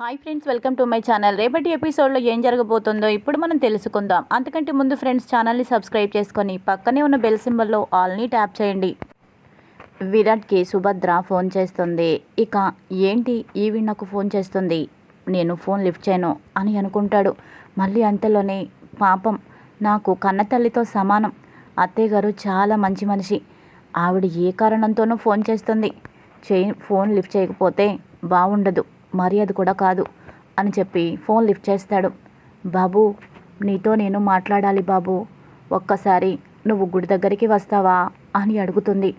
Hi friends welcome to my channel రేపటి ఎపిసోడ్లో ఏం జరగబోతుందో ఇప్పుడు మనం తెలుసుకుందాం. అంతకంటే ముందు ఫ్రెండ్స్ ఛానల్ని సబ్స్క్రైబ్ చేసుకొని పక్కనే ఉన్న బెల్ సింబల్లో ఆల్ని ట్యాప్ చేయండి. విరాట్కి సుభద్ర ఫోన్ చేస్తుంది. ఇక ఏంటి? ఈవి నాకు ఫోన్ చేస్తుంది. నేను ఫోన్ లిఫ్ట్ చేయను అని అనుకుంటాడు. మళ్ళీ అంతలోనే పాపం నాకు కన్న తల్లితో సమానం. అత్తయ్య గారు చాలా మంచి మనిషి. ఆవిడ ఏ కారణంతోనూ ఫోన్ చేస్తుంది. చే ఫోన్ లిఫ్ట్ చేయకపోతే బాగుండదు మర్యాద కూడా కాదు అని చెప్పి ఫోన్ లిఫ్ట్ చేస్తాడు. బాబు నీతో నేను మాట్లాడాలి బాబు. ఒక్కసారి నువ్వు గుడి దగ్గరికి వస్తావా అని అడుగుతుంది.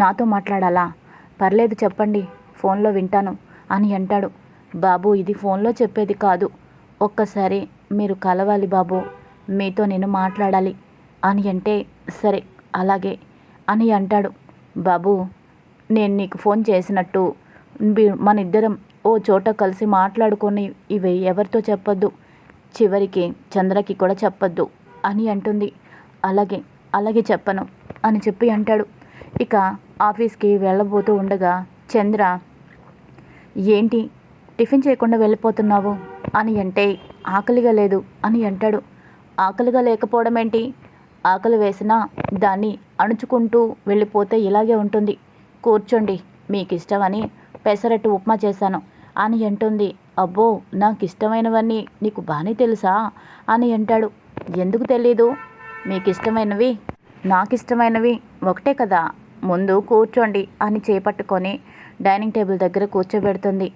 నాతో మాట్లాడాలా? పర్లేదు చెప్పండి ఫోన్లో వింటాను అని అంటాడు. బాబు ఇది ఫోన్లో చెప్పేది కాదు. ఒక్కసారి మీరు కలవాలి బాబు మీతో నేను మాట్లాడాలి అని అంటే సరే అలాగే అని అంటాడు. బాబు నేను నీకు ఫోన్ చేసినట్టు మన ఇద్దరం ఓ చోట కలిసి మాట్లాడుకొని ఇవి ఎవరితో చెప్పొద్దు? చివరికి చంద్రకి కూడా చెప్పొద్దు అని అంటుంది. అలాగే అలాగే చెప్పను అని చెప్పి అంటాడు. ఇక ఆఫీస్కి వెళ్ళబోతూ ఉండగా చంద్ర ఏంటి? టిఫిన్ చేయకుండా వెళ్ళిపోతున్నావు? అని అంటే ఆకలిగా లేదు అని అంటాడు. ఆకలిగా లేకపోవడం ఏంటి ఆకలి వేసినా దాన్ని అణుచుకుంటూ వెళ్ళిపోతే ఇలాగే ఉంటుంది. కూర్చోండి మీకు ఇష్టమని పెసరట్టు ఉప్మా చేశాను. అని అంటుంది. అబ్బో నాకు ఇష్టమైనవన్నీ నీకు బాగానే తెలుసా? అని అంటాడు. ఎందుకు తెలీదు? మీకు ఇష్టమైనవి నాకు ఇష్టమైనవి ఒకటే కదా. ముందు కూర్చోండి అని చేపట్టుకొని డైనింగ్ టేబుల్ దగ్గర కూర్చోబెడుతుంది.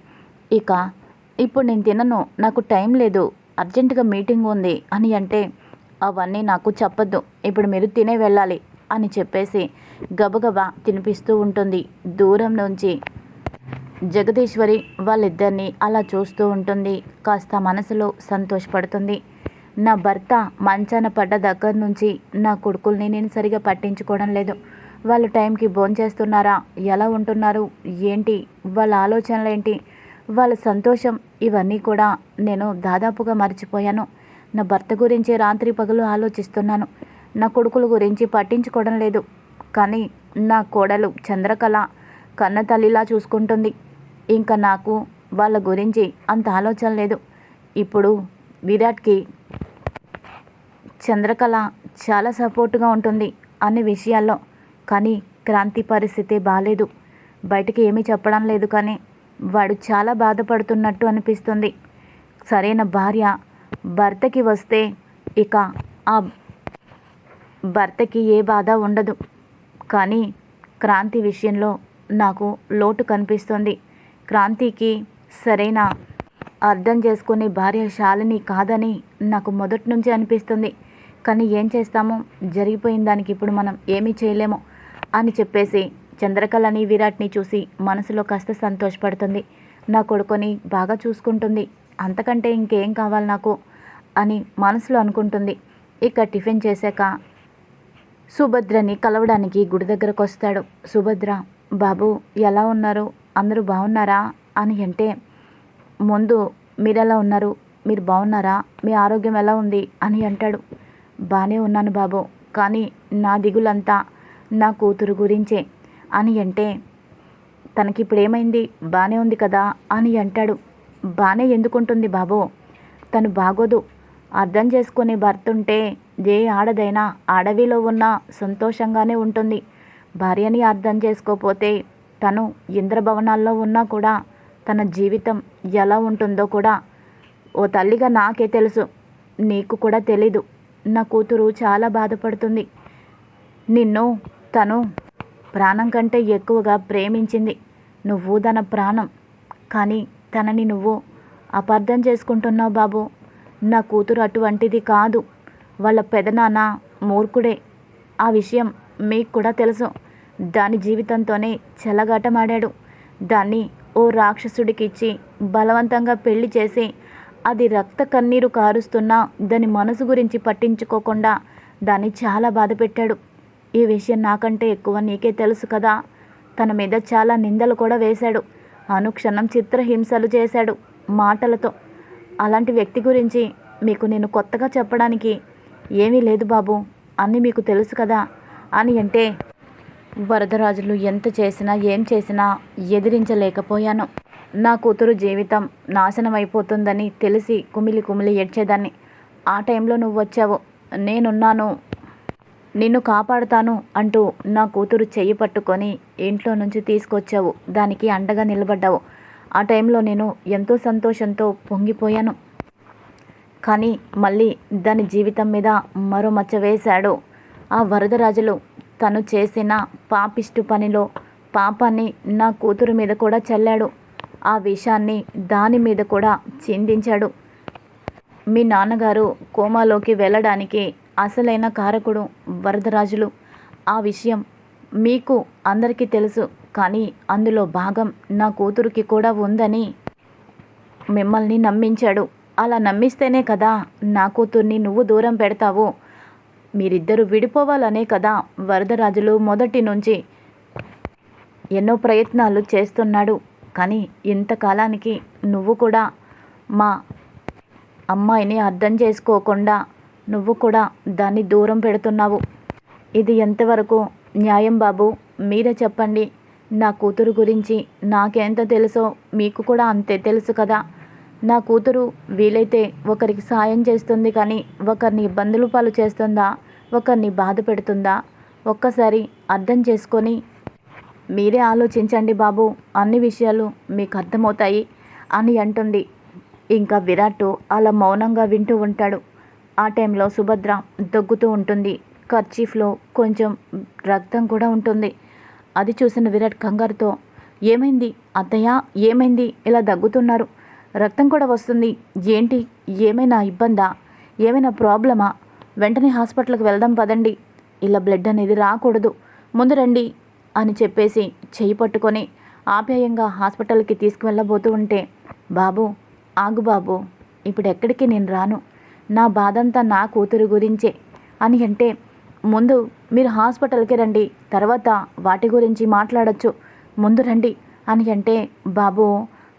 ఇక ఇప్పుడు నేను తినను నాకు టైం లేదు అర్జెంటుగా మీటింగ్ ఉంది అని అంటే అవన్నీ నాకు చెప్పొద్దు ఇప్పుడు మీరు తినే వెళ్ళాలి అని చెప్పేసి గబగబా తినిపిస్తూ ఉంటుంది. దూరం నుంచి జగదీశ్వరి వాళ్ళిద్దరిని అలా చూస్తూ ఉంటుంది. కాస్త మనసులో సంతోషపడుతుంది. నా భర్త మంచాన పడ్డ దగ్గర నుంచి నా కొడుకుల్ని నేను సరిగా పట్టించుకోవడం లేదు. వాళ్ళు టైంకి భోంచేస్తున్నారా? ఎలా ఉంటున్నారు? ఏంటి? వాళ్ళ ఆలోచనలు ఏంటి? వాళ్ళ సంతోషం ఇవన్నీ కూడా నేను దాదాపుగా మర్చిపోయాను. నా భర్త గురించి రాత్రి పగలు ఆలోచిస్తున్నాను. నా కొడుకుల గురించి పట్టించుకోవడం లేదు. కానీ నా కోడలు చంద్రకళ కన్న తల్లిలా చూసుకుంటుంది. ఇంకా నాకు వాళ్ళ గురించి అంత ఆలోచన లేదు. ఇప్పుడు విరాట్కి చంద్రకళ చాలా సపోర్టుగా ఉంటుంది అన్ని విషయాల్లో. కానీ క్రాంతి పరిస్థితి బాగాలేదు బయటికి ఏమీ చెప్పడం లేదు కానీ వాడు చాలా బాధపడుతున్నట్టు అనిపిస్తుంది. సరైన భార్య భర్తకి వస్తే ఇక ఆ భర్తకి ఏ బాధ ఉండదు. కానీ క్రాంతి విషయంలో నాకు లోటు కనిపిస్తుంది. క్రాంతికి సరైన అర్థం చేసుకునే భార్య శాలిని కాదని నాకు మొదటి నుంచి అనిపిస్తుంది. కానీ ఏం చేస్తాము? జరిగిపోయిన దానికి ఇప్పుడు మనం ఏమీ చేయలేము అని చెప్పేసి చంద్రకళని విరాట్ని చూసి మనసులో కాస్త సంతోషపడుతుంది. నా కొడుకుని బాగా చూసుకుంటుంది. అంతకంటే ఇంకేం కావాలి నాకు? అని మనసులో అనుకుంటుంది. ఇక టిఫిన్ చేశాక సుభద్రని కలవడానికి గుడి దగ్గరకు వస్తాడు. సుభద్ర బాబు ఎలా ఉన్నారు? అందరూ బాగున్నారా? అని అంటే ముందు మీరు ఎలా ఉన్నారు? మీరు బాగున్నారా? మీ ఆరోగ్యం ఎలా ఉంది? అని అంటాడు. బాగానే ఉన్నాను బాబు కానీ నా దిగులంతా నా కూతురు గురించే అని అంటే తనకి ఇప్పుడు ఏమైంది బాగానే ఉంది కదా? అని అంటాడు. బాగానే ఎందుకుంటుంది బాబు? తను బాగోదు. అర్థం చేసుకునే భర్త ఉంటే ఏ ఆడదైనా అడవిలో ఉన్న సంతోషంగానే ఉంటుంది. భార్యని అర్థం చేసుకోపోతే తను ఇంద్రభవనాల్లో ఉన్నా కూడా తన జీవితం ఎలా ఉంటుందో కూడా. ఓ తల్లిగా నాకే తెలుసు. నీకు కూడా తెలీదు. నా కూతురు చాలా బాధపడుతుంది. నిన్ను తను ప్రాణం కంటే ఎక్కువగా ప్రేమించింది నువ్వు తన ప్రాణం. కానీ తనని నువ్వు అపార్థం చేసుకుంటున్నావు బాబు. నా కూతురు అటువంటిది కాదు. వాళ్ళ పెదనాన్న మూర్ఖుడే. ఆ విషయం మీకు కూడా తెలుసు. దాని జీవితంతోనే చెలగాటమాడాడు. దాన్ని ఓ రాక్షసుడికి ఇచ్చి బలవంతంగా పెళ్ళి చేసి అది రక్త కన్నీరు కారుస్తున్నా దాని మనసు గురించి పట్టించుకోకుండా దాన్ని చాలా బాధ పెట్టాడు ఈ విషయం నాకంటే ఎక్కువ నీకే తెలుసు కదా. తన మీద చాలా నిందలు కూడా వేశాడు. అనుక్షణం చిత్రహింసలు చేశాడు మాటలతో. అలాంటి వ్యక్తి గురించి మీకు నేను కొత్తగా చెప్పడానికి ఏమీ లేదు బాబు అన్నీ మీకు తెలుసు కదా అని అంటే వరదరాజులు ఎంత చేసినా ఏం చేసినా ఎదిరించలేకపోయాను. నా కూతురు జీవితం నాశనం అయిపోతుందని తెలిసి కుమిలి కుమిలి ఏడ్చేదాన్ని. ఆ టైంలో నువ్వు వచ్చావు. నేనున్నాను. నిన్ను కాపాడుతాను అంటూ నా కూతురు చెయ్యి పట్టుకొని ఇంట్లో నుంచి తీసుకొచ్చావు. దానికి అండగా నిలబడ్డావు. ఆ టైంలో నేను ఎంతో సంతోషంతో పొంగిపోయాను. కానీ మళ్ళీ దాని జీవితం మీద మరో మచ్చ వేశాడు. ఆ వరదరాజులు తను చేసిన పాపిష్టు పనిలో పాపాన్ని నా కూతురు మీద కూడా చల్లాడు. ఆ విషాన్ని దాని మీద కూడా చిందించాడు. మీ నాన్నగారు కోమాలోకి వెళ్ళడానికి అసలైన కారకుడు వరదరాజులు. ఆ విషయం మీకు అందరికీ తెలుసు కానీ అందులో భాగం నా కూతురికి కూడా ఉందని మిమ్మల్ని నమ్మించాడు. అలా నమ్మిస్తేనే కదా నా కూతుర్ని నువ్వు దూరం పెడతావు. మీరిద్దరూ విడిపోవాలనే కదా వరదరాజులు మొదటి నుంచి ఎన్నో ప్రయత్నాలు చేస్తున్నాడు. కానీ ఇంతకాలానికి నువ్వు కూడా మా అమ్మాయిని అర్థం చేసుకోకుండా నువ్వు కూడా దాన్ని దూరం పెడుతున్నావు. ఇది ఎంతవరకు న్యాయం బాబు? మీరే చెప్పండి. నా కూతురు గురించి నాకెంత తెలుసో మీకు కూడా అంతే తెలుసు కదా. నా కూతురు వీలైతే ఒకరికి సాయం చేస్తుంది కానీ ఒకరిని ఇబ్బందులు పాలు చేస్తుందా? ఒకరిని బాధ పెడుతుందా? ఒక్కసారి అర్థం చేసుకొని మీరే ఆలోచించండి బాబు. అన్ని విషయాలు మీకు అర్థమవుతాయి అని అంటుంది. ఇంకా విరాట్ అలా మౌనంగా వింటూ ఉంటాడు. ఆ టైంలో సుభద్ర దగ్గుతూ ఉంటుంది. కర్చీఫ్లో కొంచెం రక్తం కూడా ఉంటుంది. అది చూసిన విరాట్ కంగారుతో ఏమైంది అత్తయ్య? ఏమైంది? ఇలా దగ్గుతున్నారు. రక్తం కూడా వస్తుంది. ఏంటి? ఏమైనా ఇబ్బందా? ఏమైనా ప్రాబ్లమా? వెంటనే హాస్పిటల్కి వెళ్దాం పదండి. ఇలా బ్లడ్ అనేది రాకూడదు. ముందు రండి అని చెప్పేసి చెయ్యి పట్టుకొని ఆప్యాయంగా హాస్పిటల్కి తీసుకువెళ్ళబోతూ ఉంటే బాబు ఆగు బాబు ఇప్పుడు ఎక్కడికి నేను రాను. నా బాధంతా నా కూతురు గురించే అని అంటే ముందు మీరు హాస్పిటల్కి రండి తర్వాత వాటి గురించి మాట్లాడచ్చు. ముందు రండి అని అంటే బాబు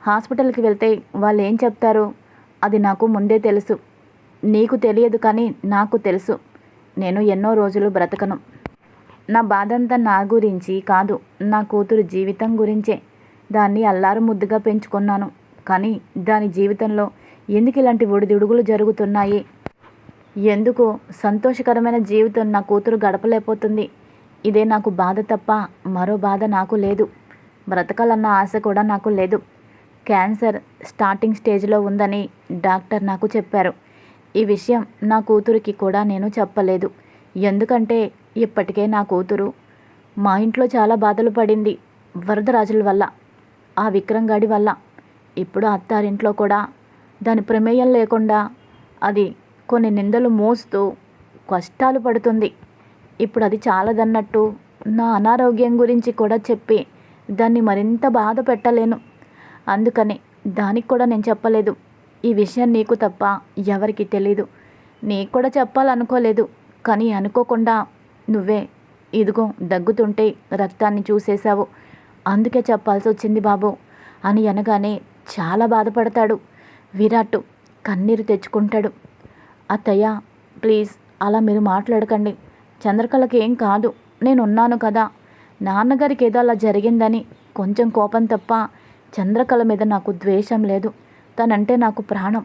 హాస్పిటల్కి వెళ్తే వాళ్ళు ఏం చెప్తారు? అది నాకు ముందే తెలుసు. నీకు తెలియదు కానీ నాకు తెలుసు. నేను ఎన్నో రోజులు బ్రతకను. నా బాధంతా నా గురించి కాదు నా కూతురు జీవితం గురించే. దాన్ని అల్లారు ముద్దుగా పెంచుకున్నాను. కానీ దాని జీవితంలో ఎందుకు ఇలాంటి ఒడిదుడుగులు జరుగుతున్నాయి? ఎందుకు సంతోషకరమైన జీవితం నా కూతురు గడపలేకపోతుంది. ఇదే నాకు బాధ తప్ప మరో బాధ నాకు లేదు. బ్రతకాలన్న ఆశ కూడా నాకు లేదు. క్యాన్సర్ స్టార్టింగ్ స్టేజ్లో ఉందని డాక్టర్ నాకు చెప్పారు. ఈ విషయం నా కూతురికి కూడా నేను చెప్పలేదు. ఎందుకంటే ఇప్పటికే నా కూతురు మా ఇంట్లో చాలా బాధలు పడింది వరదరాజుల వల్ల ఆ విక్రమ్ గాడి వల్ల. ఇప్పుడు అత్తారింట్లో కూడా దాని ప్రమేయం లేకుండా అది కొన్ని నిందలు మోస్తూ కష్టాలు పడుతుంది. ఇప్పుడు అది చాలదన్నట్టు నా అనారోగ్యం గురించి కూడా చెప్పి దాన్ని మరింత బాధ పెట్టలేను. అందుకని దానికి కూడా నేను చెప్పలేదు. ఈ విషయం నీకు తప్ప ఎవరికి తెలీదు. నీకు కూడా చెప్పాలనుకోలేదు. కానీ అనుకోకుండా నువ్వే ఇదిగో దగ్గుతుంటే రక్తాన్ని చూసేశావు. అందుకే చెప్పాల్సి వచ్చింది బాబు అని అనగానే చాలా బాధపడతాడు. విరాట్ కన్నీరు తెచ్చుకుంటాడు. అత్తయ్య ప్లీజ్ అలా మీరు మాట్లాడకండి. చంద్రకళకి ఏం కాదు. నేను ఉన్నాను కదా. నాన్నగారికి ఏదో అలా జరిగిందని కొంచెం కోపం తప్ప చంద్రకళ మీద నాకు ద్వేషం లేదు. తనంటే నాకు ప్రాణం.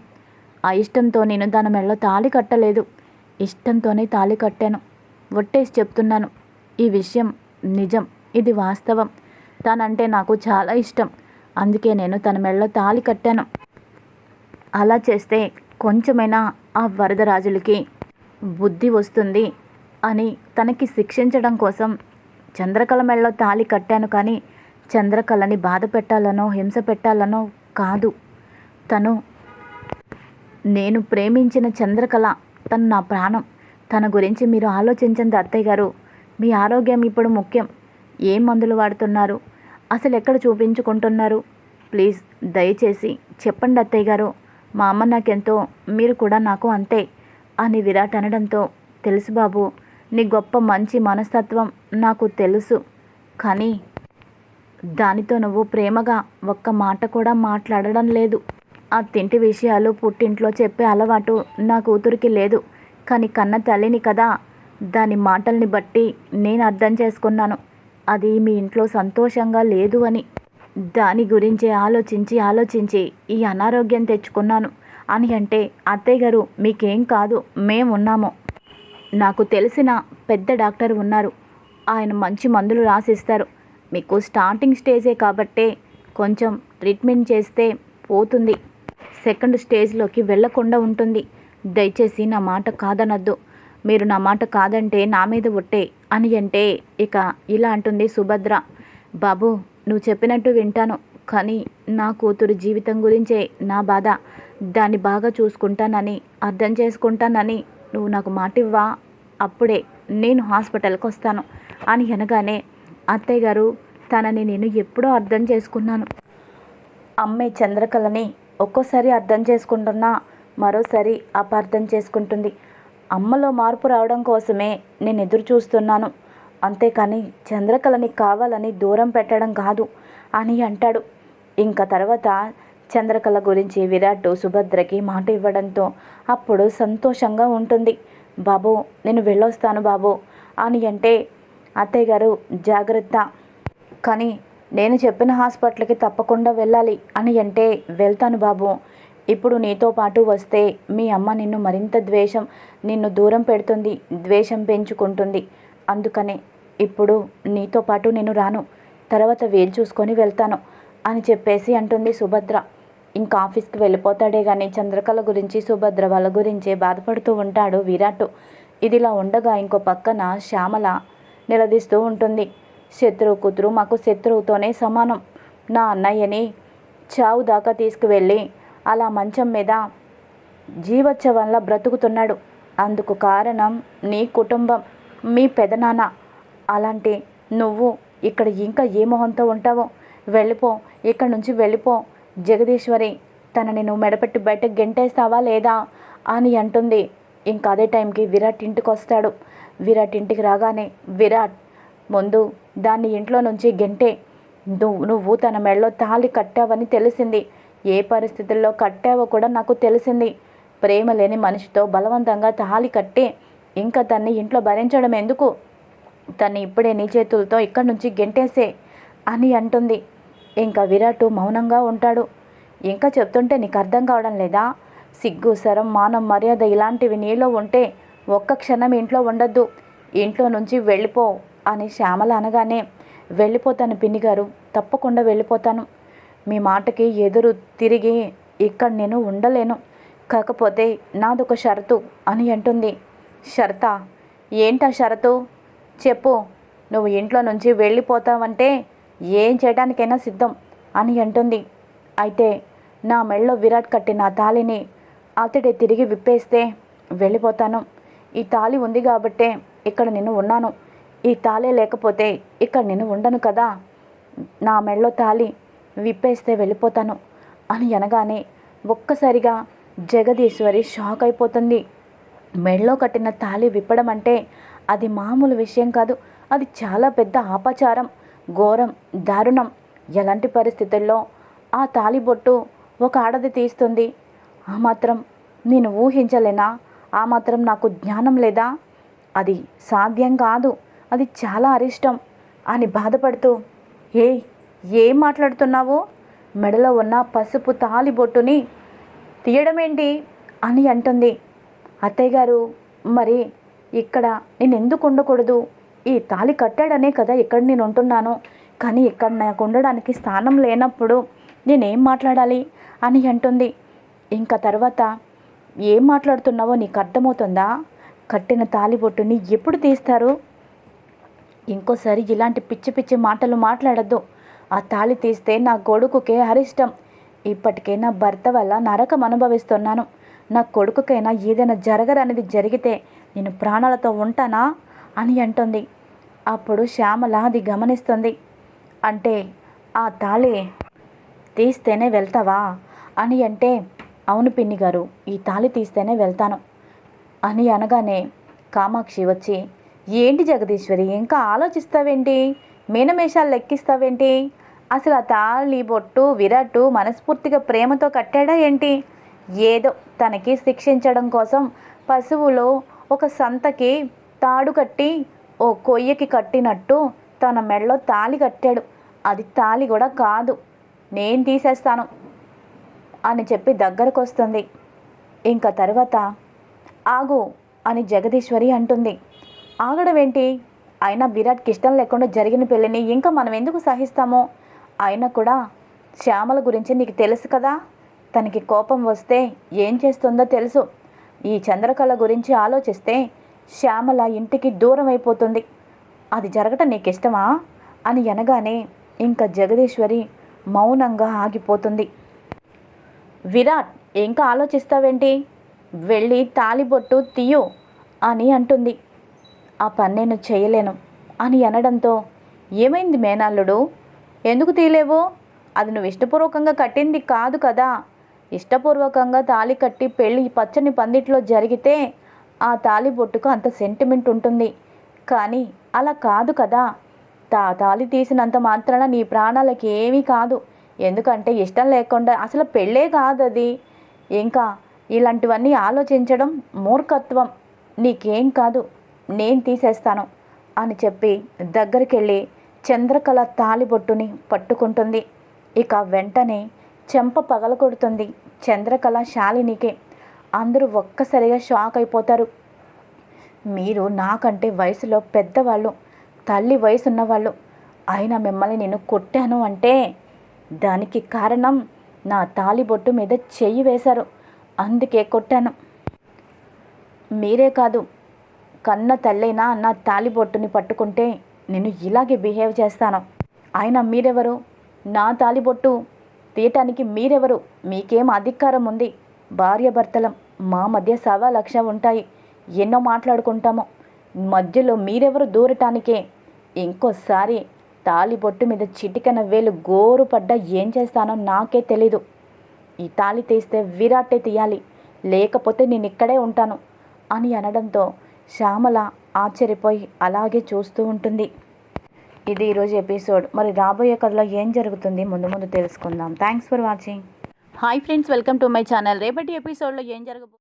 ఆ ఇష్టంతో నేను తన మెళ్ళ తాళి కట్టలేదు. ఇష్టంతోనే తాళి కట్టాను. ఒట్టేసి చెప్తున్నాను. ఈ విషయం నిజం. ఇది వాస్తవం. తనంటే నాకు చాలా ఇష్టం. అందుకే నేను తన మెళ్ళ తాళి కట్టాను. అలా చేస్తే కొంచెమైనా ఆ వరదరాజులకి బుద్ధి వస్తుంది అని తనకి శిక్షించడం కోసం చంద్రకళ మెడలో తాళి కట్టాను కానీ చంద్రకళని బాధ పెట్టాలనో హింస పెట్టాలనో కాదు. తను. నేను ప్రేమించిన చంద్రకళ తను నా ప్రాణం. తన గురించి మీరు ఆలోచించండి అత్తయ్య గారు. మీ ఆరోగ్యం ఇప్పుడు ముఖ్యం. ఏ మందులు వాడుతున్నారు? అసలు ఎక్కడ చూపించుకుంటున్నారు? ప్లీజ్ దయచేసి చెప్పండి అత్తయ్య గారు. మా అమ్మ నాకెంతో మీరు కూడా నాకు అంతే అని విరాట్ అనడంతో తెలుసు బాబు నీ గొప్ప మంచి మనస్తత్వం నాకు తెలుసు. కానీ దానితో నువ్వు ప్రేమగా ఒక్క మాట కూడా మాట్లాడడం లేదు. ఆ తింటి విషయాలు పుట్టింట్లో చెప్పే అలవాటు నా కూతురికి లేదు. కానీ కన్న తల్లిని కదా. దాని మాటల్ని బట్టి నేను అర్థం చేసుకున్నాను. అది మీ ఇంట్లో సంతోషంగా లేదు అని. దాని గురించి ఆలోచించి ఆలోచించి ఈ అనారోగ్యం తెచ్చుకున్నాను. అని అంటే అత్తయ్య గారు మీకేం కాదు. మేమున్నాము. నాకు తెలిసిన పెద్ద డాక్టర్ ఉన్నారు. ఆయన మంచి మందులు రాసిస్తారు. మీకు స్టార్టింగ్ స్టేజే కాబట్టే కొంచెం ట్రీట్మెంట్ చేస్తే పోతుంది. సెకండ్ స్టేజ్లోకి వెళ్ళకుండా ఉంటుంది. దయచేసి నా మాట కాదనద్దు. మీరు నా మాట కాదంటే నా మీద ఒట్టే అని అంటే ఇక ఇలా అంటుంది సుభద్ర. బాబు నువ్వు చెప్పినట్టు వింటాను. కానీ నా కూతురు జీవితం గురించే నా బాధ. దాన్ని బాగా చూసుకుంటానని అర్థం చేసుకుంటానని నువ్వు నాకు మాట ఇవ్వా అప్పుడే నేను హాస్పిటల్కి వస్తాను అని అనగానే అత్తయ్య గారు తనని నేను ఎప్పుడో అర్థం చేసుకున్నాను. అమ్మే చంద్రకళని ఒక్కోసారి అర్థం చేసుకుంటున్నా మరోసారి అపార్థం చేసుకుంటుంది. అమ్మలో మార్పు రావడం కోసమే నేను ఎదురు చూస్తున్నాను. అంతేకాని చంద్రకళని కావాలని దూరం పెట్టడం కాదు అని అంటాడు. ఇంకా తర్వాత చంద్రకళ గురించి విరాట్ సుభద్రకి మాట ఇవ్వడంతో అప్పుడు సంతోషంగా ఉంటుంది. బాబు నేను వెళ్ళొస్తాను బాబు అని అంటే అత్తయ్య గారు జాగ్రత్త. కానీ నేను చెప్పిన హాస్పిటల్కి తప్పకుండా వెళ్ళాలి అని అంటే వెళ్తాను బాబు. ఇప్పుడు నీతో పాటు వస్తే మీ అమ్మ నిన్ను మరింత ద్వేషం నిన్ను దూరం పెడుతుంది ద్వేషం పెంచుకుంటుంది. అందుకనే ఇప్పుడు నీతో పాటు నేను రాను. తర్వాత వేలు చూసుకొని వెళ్తాను అని చెప్పేసి అంటుంది సుభద్ర. ఇంకా ఆఫీస్కి వెళ్ళిపోతాడే కానీ చంద్రకళ గురించి సుభద్ర వాళ్ళ గురించే బాధపడుతూ ఉంటాడు విరాట్. ఇదిలా ఉండగా ఇంకో పక్కన శ్యామల నిలదీస్తూ ఉంటుంది. శత్రువు కూతురు మాకు శత్రువుతోనే సమానం. నా అన్నయ్యని చావు దాకా తీసుకువెళ్ళి అలా మంచం మీద జీవోత్సవంలా బ్రతుకుతున్నాడు. అందుకు కారణం నీ కుటుంబం మీ పెదనాన్న. అలాంటి నువ్వు ఇక్కడ ఇంకా ఏ మొహంతో ఉంటావో? వెళ్ళిపో ఇక్కడ నుంచి వెళ్ళిపో. జగదీశ్వరి తనని నువ్వు మెడపెట్టి బయటకు గెంటేస్తావా లేదా అని అంటుంది. ఇంకా అదే టైంకి విరాట్ ఇంటికి వస్తాడు విరాట్ ఇంటికి రాగానే విరాట్ ముందు దాన్ని ఇంట్లో నుంచి గెంటే నువ్వు నువ్వు తన మెడలో తాళి కట్టావని తెలిసింది. ఏ పరిస్థితుల్లో కట్టావో కూడా నాకు తెలిసింది. ప్రేమ లేని మనిషితో బలవంతంగా తాళి కట్టి ఇంకా తన్ని ఇంట్లో భరించడం ఎందుకు? తన్ని ఇప్పుడే నీ చేతులతో ఇక్కడి నుంచి గెంటేసే అని అంటుంది. ఇంకా విరాట్ మౌనంగా ఉంటాడు. ఇంకా చెప్తుంటే నీకు అర్థం కావడం లేదా? సిగ్గు సరం మానం మర్యాద ఇలాంటివి నీలో ఉంటే ఒక్క క్షణం ఇంట్లో ఉండొద్దు. ఇంట్లో నుంచి వెళ్ళిపో. అని శ్యామల అనగానే వెళ్ళిపోతాను పిన్ని గారు తప్పకుండా వెళ్ళిపోతాను. మీ మాటకి ఎదురు తిరిగి ఇక్కడ నేను ఉండలేను. కాకపోతే నాదొక షరతు అని అంటుంది. షరతా? ఏంటా షరతు? చెప్పు. నువ్వు ఇంట్లో నుంచి వెళ్ళిపోతావంటే ఏం చేయడానికైనా సిద్ధం అని అంటుంది. అయితే నా మెళ్ళో విరాట్ కట్టిన తాళిని అతడే తిరిగి విప్పేస్తే వెళ్ళిపోతాను. ఈ తాళి ఉంది కాబట్టే ఇక్కడ నేను ఉన్నాను. ఈ తాళే లేకపోతే ఇక్కడ నేను ఉండను కదా. నా మెళ్ళో తాళి విప్పేస్తే వెళ్ళిపోతాను అని అనగానే ఒక్కసారిగా జగదీశ్వరి షాక్ అయిపోతుంది. మెళ్ళో కట్టిన తాళి విప్పడం అంటే అది మామూలు విషయం కాదు. అది చాలా పెద్ద ఆపచారం ఘోరం దారుణం. ఎలాంటి పరిస్థితుల్లో ఆ తాళిబొట్టు ఒక ఆడది తీస్తుంది? ఆ మాత్రం నేను ఊహించలేనా? ఆ మాత్రం నాకు జ్ఞానం లేదా? అది సాధ్యం కాదు. అది చాలా అరిష్టం అని బాధపడుతూ ఏ ఏం మాట్లాడుతున్నావో? మెడలో ఉన్న పసుపు తాలిబొట్టుని తీయడమేంటి? అని అంటుంది. అత్తయ్య గారు మరి ఇక్కడ నేను ఎందుకు ఉండకూడదు? ఈ తాళి కట్టాడనే కదా ఇక్కడ నేను ఉంటున్నాను. కానీ ఇక్కడ నాకు ఉండడానికి స్థానం లేనప్పుడు నేనేం మాట్లాడాలి? అని అంటుంది. ఇంకా తర్వాత ఏం మాట్లాడుతున్నావో నీకు అర్థమవుతుందా కట్టిన తాలిబొట్టుని ఎప్పుడు తీస్తారు? ఇంకోసారి ఇలాంటి పిచ్చి పిచ్చి మాటలు మాట్లాడద్దు. ఆ తాళి తీస్తే నా కొడుకుకే అరిష్టం. ఇప్పటికే నా భర్త వల్ల నరకం అనుభవిస్తున్నాను. నా కొడుకుకైనా ఏదైనా జరగరనేది జరిగితే నేను ప్రాణాలతో ఉంటానా? అని అంటుంది. అప్పుడు శ్యామల అది గమనిస్తుంది. అంటే ఆ తాళి తీస్తేనే వెళ్తావా? అని అంటే అవును పిన్ని గారు ఈ తాళి తీస్తేనే వెళ్తాను. అని అనగానే కామాక్షి వచ్చి ఏంటి జగదీశ్వరి? ఇంకా ఆలోచిస్తావేంటి? మీనమేషాలు లెక్కిస్తావేంటి? అసలు ఆ తాళి బొట్టు విరట్టు మనస్ఫూర్తిగా ప్రేమతో కట్టాడా ఏంటి? ఏదో తనకి శిక్షించడం కోసం పశువులో ఒక సంతకి తాడు కట్టి ఓ కొయ్యకి కట్టినట్టు తన మెడలో తాళి కట్టాడు. అది తాళి కూడా కాదు. నేను తీసేస్తాను అని చెప్పి దగ్గరకు వస్తుంది ఇంకా తర్వాత ఆగు అని జగదీశ్వరి అంటుంది. ఆగడం ఏంటి? అయినా విరాట్కి ఇష్టం లేకుండా జరిగిన పెళ్ళిని ఇంకా మనం ఎందుకు సహిస్తామో? అయినా కూడా శ్యామల గురించి నీకు తెలుసు కదా? తనకి కోపం వస్తే ఏం చేస్తుందో తెలుసు. ఈ చంద్రకళ గురించి ఆలోచిస్తే శ్యామల ఇంటికి దూరం అయిపోతుంది. అది జరగటం నీకు ఇష్టమా? అని అనగానే ఇంకా జగదీశ్వరి మౌనంగా ఆగిపోతుంది. విరాట్ ఇంకా ఆలోచిస్తావేంటి? వెళ్ళి తాలిబొట్టు తీయు అని అంటుంది. ఆ పని నేను చేయలేను అని అనడంతో ఏమైంది మేనల్లుడు? ఎందుకు తీయలేవు? అది నువ్వు ఇష్టపూర్వకంగా కట్టింది కాదు కదా. ఇష్టపూర్వకంగా తాళి కట్టి పెళ్ళి పచ్చని పందిట్లో జరిగితే ఆ తాళి బొట్టుకు అంత సెంటిమెంట్ ఉంటుంది. కానీ అలా కాదు కదా. తా తాళి తీసినంత మాత్రాన నీ ప్రాణాలకి ఏమీ కాదు. ఎందుకంటే ఇష్టం లేకుండా అసలు పెళ్ళే కాదు అది ఇంకా ఇలాంటివన్నీ ఆలోచించడం మూర్ఖత్వం. నీకేం కాదు. నేను తీసేస్తాను అని చెప్పి దగ్గరికి వెళ్ళి చంద్రకళ తాలిబొట్టుని పట్టుకుంటుంది. ఇక వెంటనే చెంప పగలకొడుతుంది చంద్రకళ శాలినికి. అందరూ ఒక్కసారిగా షాక్ అయిపోతారు. మీరు నాకంటే వయసులో పెద్దవాళ్ళు తల్లి వయసు ఉన్నవాళ్ళు అయినా మిమ్మల్ని నేను కొట్టాను అంటే దానికి కారణం నా తాలిబొట్టు మీద చెయ్యి వేశారు. అందుకే కొట్టాను. మీరే కాదు కన్న తల్లైనా నా తాలిబొట్టుని పట్టుకుంటే నేను ఇలాగే బిహేవ్ చేస్తాను. అయినా మీరెవరు? నా తాలిబొట్టు తీయటానికి మీరెవరు? మీకేం అధికారం ఉంది? భార్యాభర్తలం మా మధ్య సవా లక్ష ఉంటాయి. ఎన్నో మాట్లాడుకుంటాము. మధ్యలో మీరెవరు దూరటానికే? ఇంకోసారి తాలిబొట్టు మీద చిటికన వేలు గోరు పడ్డా ఏం చేస్తానో నాకే తెలీదు. ఈ తాళి తీస్తే విరాటే తీయాలి. లేకపోతే నేను ఇక్కడే ఉంటాను అని అనడంతో శ్యామల ఆశ్చర్యపోయి అలాగే చూస్తూ ఉంటుంది. ఇది ఈరోజు ఎపిసోడ్. మరి రాబోయే కథలో ఏం జరుగుతుంది? ముందు ముందు తెలుసుకుందాం. Thanks for watching. Hi friends welcome to my channel. రేపటి ఎపిసోడ్లో ఏం జరగబో